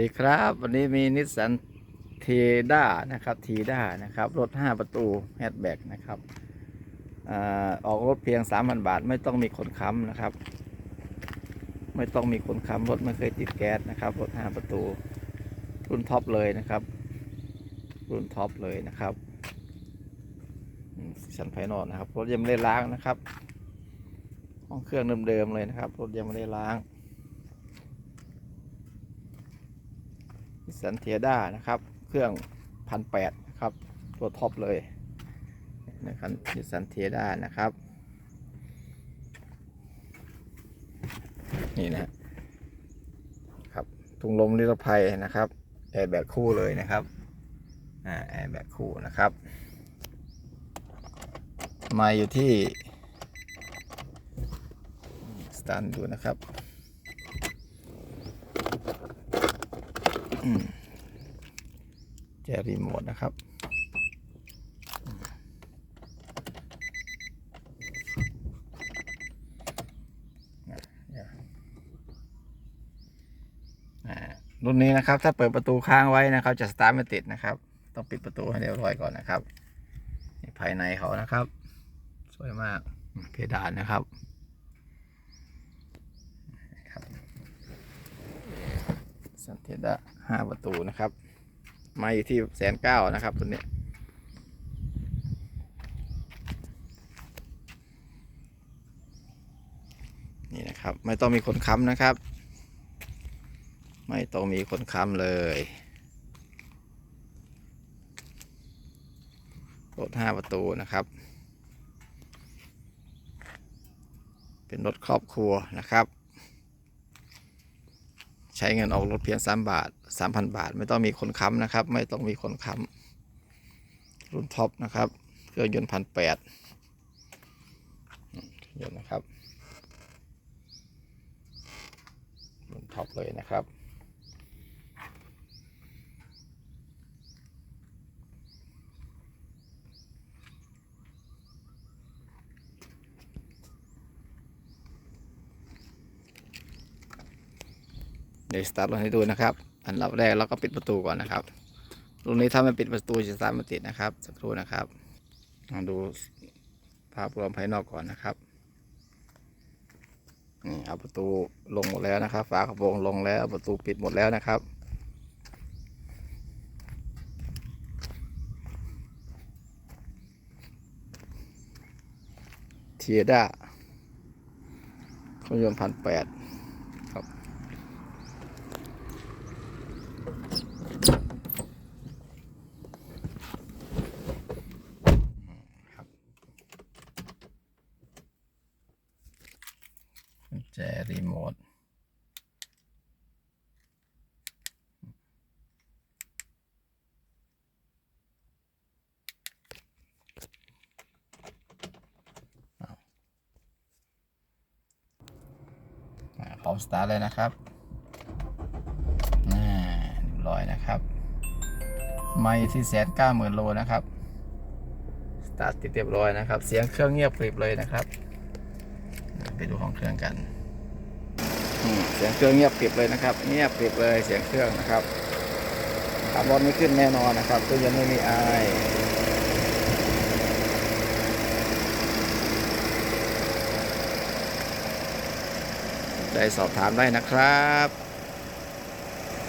ดีครับ วันนี้มีนิสสันเทด้านะครับทีด้านะครับ รถ 5 ประตูแฮชแบ็กนะครับออกรถเพียง 3,000 บาท ไม่ต้องมีคนค้ำนะครับ ไม่ต้องมีคนค้ำรถไม่เคยติดแก๊สนะครับ รถ 5 ประตู รุ่นท็อปเลยนะครับ รุ่นท็อปเลยนะครับสันภายนอกนะครับ รถยังไม่ได้ล้างนะครับ ห้องเครื่องเดิมๆเลยนะครับ รถยังไม่ได้ล้าง สันเทียด้านะครับ เครื่องพันแปดนะครับ ตัวท็อปเลยนะครับนิสันเทียด้านะครับ นี่นะครับถุงลมนิรภัยนะครับแอร์แบกคู่เลยนะครับอ่าแอร์แบกคู่นะครับ มาอยู่ที่สตาร์ดูนะครับ อืม แจรีโมทนะครับอืมอะเดี๋ยวอ่ารุ่นนี้นะครับ ถ้าเปิดประตูค้างไว้นะครับ จะสตาร์ทไม่ติดนะครับ ต้องปิดประตูให้เรียบร้อยก่อนนะครับนี่ภายในเขานะครับ สวยมากเพดานนะครับ สันเทดะห้าประตูนะครับ มาอยู่ที่แสนเก้านะครับตัวนี้ นี่นะครับ ไม่ต้องมีคนค้ำนะครับ ไม่ต้องมีคนค้ำเลยรถห้าประตูนะครับ เป็นรถครอบครัวนะครับ ใช้เงินออกรถเพียงสามบาทสามพันบาท ไม่ต้องมีคนค้ำนะครับ ไม่ต้องมีคนค้ำรุ่นท็อปนะครับเครื่องยนต์พันแปดยนต์นะครับรุ่นท็อปเลยนะครับ เดี๋ยวสตาร์ทรถให้ดูนะครับอันดับแรกเราก็ปิดประตูก่อนนะครับรุ่นนี้ถ้าไม่ปิดประตูจะสตาร์ทไม่ติดนะครับสักครู่นะครับมาดูภาพรวมภายนอกก่อนนะครับนี่เอาประตูลงหมดแล้วนะครับฝากระโปรงลงแล้วประตูปิดหมดแล้วนะครับเทียด้าเครื่องยนต์พันแปดครับ กุญ แจรีโมทอ้าวอ่าพร้อมสตาร์ทเลยนะครับอ่าเรียบร้อยนะครับ ไม่ที่แสนเก้าหมื่นโลนะครับ สตาร์ทติดเรียบร้อยนะครับ เสียงเครื่องเงียบกริบเลยนะครับ ไปดูห้องเครื่องกัน เสียงเครื่องเงียบกริบเลยนะครับ เงียบกริบเลยเสียงเครื่องนะครับคาร์บอนไม่ขึ้นแน่นอนนะครับตัวยังไม่มีไอายได้สอบถามได้นะครับ